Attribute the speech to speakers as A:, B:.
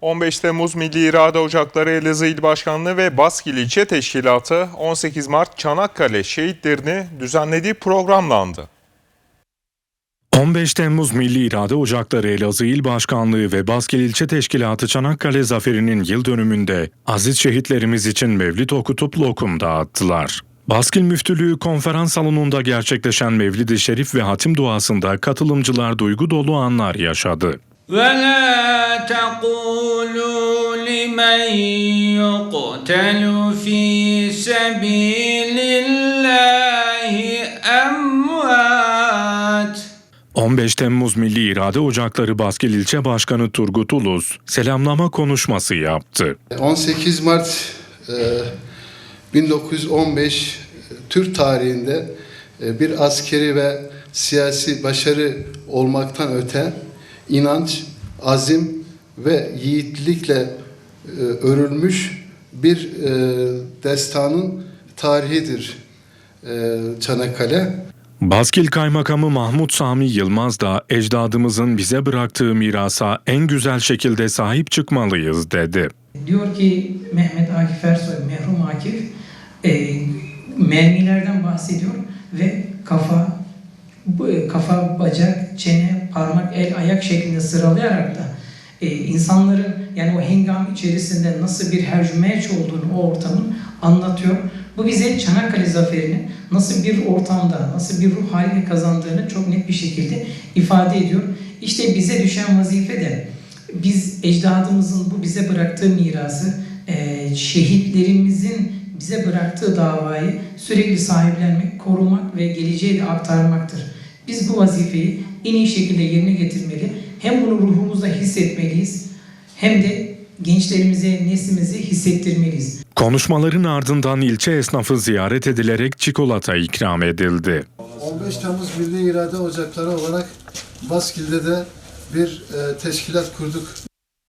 A: 15 Temmuz Milli İrade Ocakları Elazığ İl Başkanlığı ve Baskil İlçe Teşkilatı 18 Mart Çanakkale şehitlerini düzenlediği programlandı.
B: 15 Temmuz Milli İrade Ocakları Elazığ İl Başkanlığı ve Baskil İlçe Teşkilatı Çanakkale Zaferi'nin yıl dönümünde aziz şehitlerimiz için mevlid okutup lokum dağıttılar. Baskil Müftülüğü konferans salonunda gerçekleşen Mevlid-i Şerif ve hatim duasında katılımcılar duygu dolu anlar yaşadı.
C: ولا تقولوا لمن يقتل في سبيل الله أموات
B: 15 Temmuz Milli İrade Ocakları Baskil İlçe Başkanı Turgut Ulus selamlama konuşması yaptı.
D: 18 Mart e, 1915 Türk tarihinde e, bir askeri ve siyasi başarı olmaktan öte inanç, azim ve yiğitlikle e, örülmüş bir e, destanın tarihidir e, Çanakkale.
B: Baskil Kaymakamı Mahmut Sami Yılmaz da ecdadımızın bize bıraktığı mirasa en güzel şekilde sahip çıkmalıyız dedi.
E: Diyor ki Mehmet Akif Ersoy, merhum Akif, e, mermilerden bahsediyor ve kafa, kafa, bacak, çene, parmak, el, ayak şeklinde sıralayarak da e, insanların yani o hengam içerisinde nasıl bir hercümeç olduğunu o ortamın anlatıyor. Bu bize Çanakkale Zaferi'ni nasıl bir ortamda, nasıl bir ruh haline kazandığını çok net bir şekilde ifade ediyor. İşte bize düşen vazife de biz ecdadımızın bu bize bıraktığı mirası, e, şehitlerimizin bize bıraktığı davayı sürekli sahiplenmek, korumak ve geleceğe de aktarmaktır. Biz bu vazifeyi en iyi şekilde yerine getirmeli. Hem bunu ruhumuzda hissetmeliyiz hem de gençlerimize, neslimize hissettirmeliyiz.
B: Konuşmaların ardından ilçe esnafı ziyaret edilerek çikolata ikram edildi.
D: 15 Temmuz Milli İrade Ocakları olarak Baskil'de de bir e, teşkilat kurduk.